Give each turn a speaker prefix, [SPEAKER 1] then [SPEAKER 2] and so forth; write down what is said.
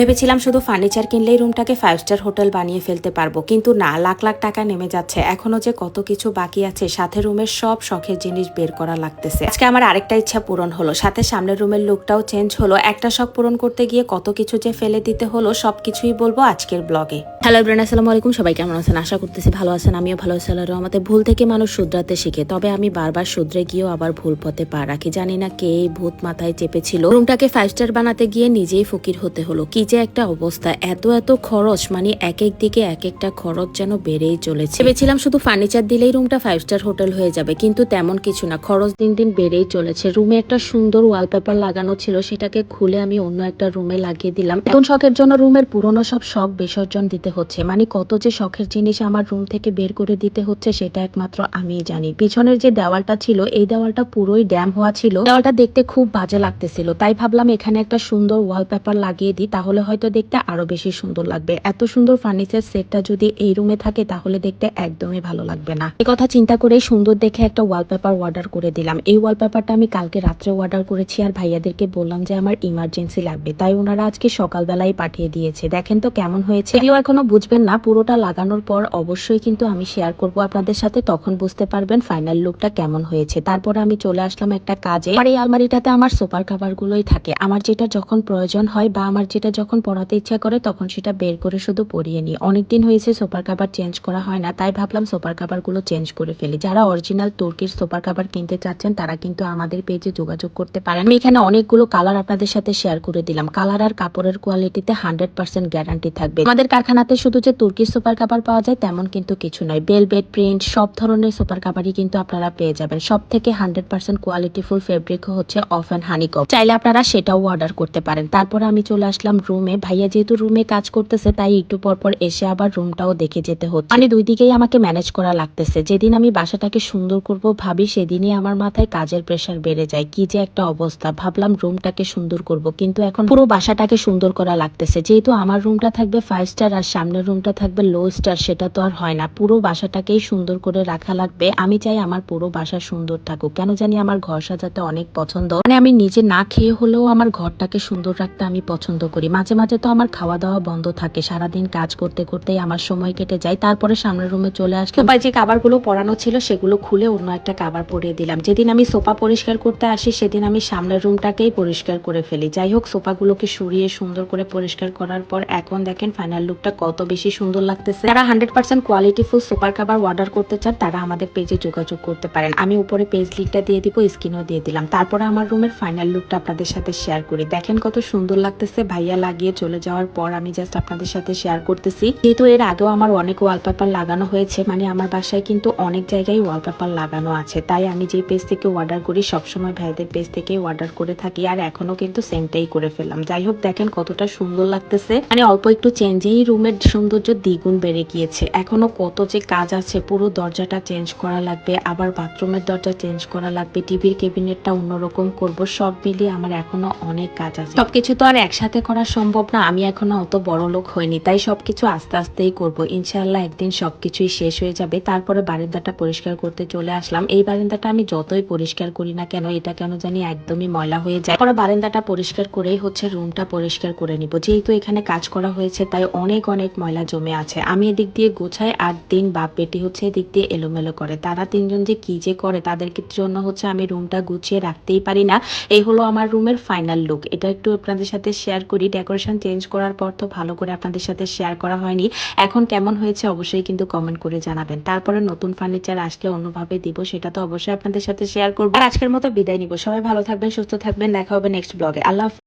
[SPEAKER 1] ভেবেছিলাম শুধু ফার্নিচার কিনলেই রুমটাকে ফাইভ স্টার হোটেল বানিয়ে ফেলতে পারব, কিন্তু না, লাখ লাখ টাকা নেমে যাচ্ছে। এখনও যে কত কিছু বাকি আছে, সাথে রুমের সব শখের জিনিস বের করা লাগতেছে। আজকে আমার আরেকটা ইচ্ছা পূরণ হলো, সাথে সামনের রুমের লুকটাও চেঞ্জ হলো। একটা শখ পূরণ করতে গিয়ে কত কিছু যে ফেলে দিতে হলো, সবকিছুই বলব আজকের ব্লগে হ্যালো ব্রেন আসসালামু আলাইকুম। সবাই কেমন আছেন? আশা করতেছি ভালো আছেন, আমিও ভালো আছি, আল্লাহর রহমতে। ভুল থেকে মানুষ শুধরাতে শিখে, তবে আমি বারবার শুধরে গিয়েও আবার ভুল পথে পা রাখি। জানি না কে ভূত মাথায় চেপেছিল। রুমটাকে ফাইভ স্টার বানাতে গিয়ে নিজেই ফকির হতে হলো। কি যে একটা অবস্থা, এত এত খরচ মানে এক এক দিকে এক একটা খরচ যেন বেড়েই চলেছে। ভেবেছিলাম শুধু ফার্নিচার দিলেই রুমটা ফাইভ স্টার হোটেল হয়ে যাবে, কিন্তু তেমন কিছু না, খরচ দিন দিন বেড়েই চলেছে। রুমে একটা সুন্দর ওয়ালপেপার লাগানো ছিল, সেটাকে খুলে আমি অন্য একটা রুমে লাগিয়ে দিলাম। এখন শখের জন্য রুমের পুরনো সব শখ বিসর্জন দিতে হচ্ছে। মানে কত যে শখের জিনিস আমার রুম থেকে বের করে দিতে হচ্ছে সেটা একমাত্র আমিই জানি। পিছনের যে দেওয়ালটা ছিল, এই দেওয়ালটা পুরোই ড্যাম হওয়া ছিল। দেওয়ালটা দেখতে খুব বাজে লাগতেছিল। তাই ভাবলাম এখানে একটা সুন্দর ওয়ালপেপার লাগিয়ে দিই, তাহলে হয়তো দেখতে আরও বেশি সুন্দর লাগবে। এত সুন্দর ফার্নিচার সেটটা যদি এই রুমে থাকে, তাহলে দেখতে একদমই ভালো লাগবে না। এই কথা চিন্তা করেই সুন্দর দেখে একটা ওয়ালপেপার অর্ডার করে দিলাম। এই ওয়ালপেপারটা আমি কালকে রাত্রে অর্ডার করেছি আর ভাইয়াদেরকে বললাম যে আমার ইমার্জেন্সি লাগবে। তাই ওনারা আজকে সকালবেলায় পাঠিয়ে দিয়েছে। দেখেন তো কেমন হয়েছে। এখনও বুঝবেন না, পুরোটা লাগানোর পর অবশ্যই কিন্তু আমি শেয়ার করব আপনাদের সাথে, তখন বুঝতে পারবেন ফাইনাল লুকটা কেমন হয়েছে। তারপরে আমি চলে আসলাম একটা কাজে। আর এই আলমারিটাতে আমার সুপার কাভার গুলোই থাকে। আমার যেটা যখন প্রয়োজন হয় বা আমার যেটা যখন পড়াতে ইচ্ছা করে, তখন সেটা বের করে শুধু পরিয়ে নিই। অনেকদিন হয়েছে সুপার কাভার চেঞ্জ করা হয় না, তাই ভাবলাম সুপার কাভারগুলো চেঞ্জ করে ফেলি। যারা অরিজিনাল তুর্কির সুপার কাভার কিনতে চাচ্ছেন, তারা কিন্তু আমাদের পেজে যোগাযোগ করতে পারেন। আমি এখানে অনেকগুলো কালার আপনাদের সাথে শেয়ার করে দিলাম। কালার আর কাপড়ের কোয়ালিটিতে হান্ড্রেড পার্সেন্ট গ্যারান্টি থাকবে। আমাদের কারখানাতে শুধু যে তুর্কির সুপার কাভার পাওয়া যায় তেমন কিন্তু কিছু নয়। বেলবেট প্রিন্ট সব ধরনের সুপার কাভারই কিন্তু আপনারা পেয়ে যাবেন। সব থেকে হান্ড্রেড পার্সেন্ট কোয়ালিটিফুল ফেব্রিক হচ্ছে অফ অ্যান্ড হানিকপ চাইলে আপনারা সেটাও অর্ডার করতে পারেন। তারপরে আমি চলে আসলাম রুমে ভাইয়া যেহেতু রুমে কাজ করতেছে, তাই একটু পর পর এসে আবার রুমটাও দেখে যেতে হচ্ছে। মানে দুই দিকেই আমাকে ম্যানেজ করা লাগতেছে। যেদিন আমি বাসাটাকে সুন্দর করব ভাবি, সেদিনই আমার মাথায় কাজের প্রেশার বেড়ে যায়। কি যে একটা অবস্থা। ভাবলাম রুমটাকে সুন্দর করব, কিন্তু এখন পুরো বাসাটাকে সুন্দর করা লাগতেছে। যেহেতু আমার রুমটা থাকবে ফাইভ স্টার আর সামনের রুমটা থাকবে লো স্টার সেটা তো আর হয় না। পুরো বাসাটাকেই সুন্দর করে রাখা লাগবে। আমি চাই আমার পুরো বাসা সুন্দর থাকুক। কেন জানি আমার ঘর সাজাতে অনেক পছন্দ। মানে আমি নিজে না খেয়ে হলেও আমার ঘরটাকে সুন্দর রাখতে আমি পছন্দ করি। মাঝে মাঝে তো আমার খাওয়া দাওয়া বন্ধ থাকে। সারাদিন কাজ করতে করতেই আমার সময় কেটে যায়। তারপরে সামনের রুমে চলে আসলাম। বা যে কাবারগুলো পরানো ছিল সেগুলো খুলে অন্য একটা কাবার পরিয়ে দিলাম। যেদিন আমি সোফা পরিষ্কার করতে আসি, সেদিন আমি সামনের রুমটাকেই পরিষ্কার করে ফেলি। যাই হোক, সোফাগুলোকে সরিয়ে সুন্দর করে পরিষ্কার করার পর এখন দেখেন ফাইনাল লুকটা কত বেশি সুন্দর লাগতেছে। যারা হান্ড্রেড পার্সেন্ট কোয়ালিটিফুল সুপার খাবার অর্ডার করতে চান, তারা আমাদের পেজে যোগাযোগ করতে পারেন। আমি উপরে পেজ লিnkটা দিয়ে দিব স্ক্রিনও দিয়ে দিলাম। তারপরে আমার রুমের ফাইনাল লুকটা আপনাদের সাথে শেয়ার করি। দেখেন কত সুন্দর লাগতেছে, ভাইয়া লাগিয়ে চলে যাওয়ার পর আমি জাস্ট আপনাদের সাথে শেয়ার করতেছি। যেহেতু এর আগেও আমার অনেক ওয়ালপেপার লাগানো হয়েছে মানে আমার বাসায় কিন্তু অনেক জায়গায় ওয়ালপেপার লাগানো আছে। তাই আমি যে পেজ থেকে অর্ডার করি, সবসময় ভাইদের পেজ থেকে অর্ডার করে থাকি, আর এখনও কিন্তু সেমটাই করে ফেললাম। যাই হোক, দেখেন কতটা সুন্দর লাগতেছে। মানে অল্প একটু চেঞ্জেই রুমের সৌন্দর্য দ্বিগুণ বেড়ে গিয়েছে। এখনও কত যে কাজ আছে, পুরো দরজাটা চেঞ্জ করা লাগবে, আবার বাথরুমের দরজা চেঞ্জ করা লাগবে, টিভির কেবিনেটটা অন্যরকম করব, সব মিলিয়ে আমার এখনও অনেক কাজ আছে। সবকিছু তো আর একসাথে করা সম্ভব না, আমি এখনও অত বড় লোক হইনি, তাই সবকিছু আস্তে আস্তেই করব। ইনশাআল্লাহ একদিন সবকিছুই শেষ হয়ে যাবে, তারপরে বারান্দাটা পরিষ্কার করতে চলে আসলাম। এই বারান্দাটা আমি যতই পরিষ্কার করি না কেন, এটা কেন জানি একদমই ময়লা হয়ে যায়। পরে বারান্দাটা পরিষ্কার করেই হচ্ছে রুমটা পরিষ্কার করে নিব। যেহেতু এখানে কাজ করা হয়েছে, তাই অনেক অনেক ময়লা জমে আছে। আমি এদিক দিয়ে গোছাই আর দিন বাপ বেটি হচ্ছে এদিক দিয়ে এলোমেলো করে। তারা তিনজন যে কি যে করে তাদের জন্য হচ্ছে আমি রুমটা গুছিয়ে রাখতেই পারি না। এই হলো আমার রুমের ফাইনাল লুক এটা একটু আপনাদের সাথে শেয়ার করি। ডেকোরেশন চেঞ্জ করার পর তো ভালো করে আপনাদের সাথে শেয়ার করা হয়নি। এখন কেমন হয়েছে অবশ্যই কিন্তু কমেন্ট করে জানাবেন। তারপরে নতুন ফার্নিচার আসলে অন্যভাবে দিব, সেটা তো অবশ্যই আপনাদের সাথে শেয়ার করব। আর আজকের মতো বিদায় নিব। সবাই ভালো থাকবেন, সুস্থ থাকবেন। দেখা হবে নেক্সট ব্লগে আল্লাহ।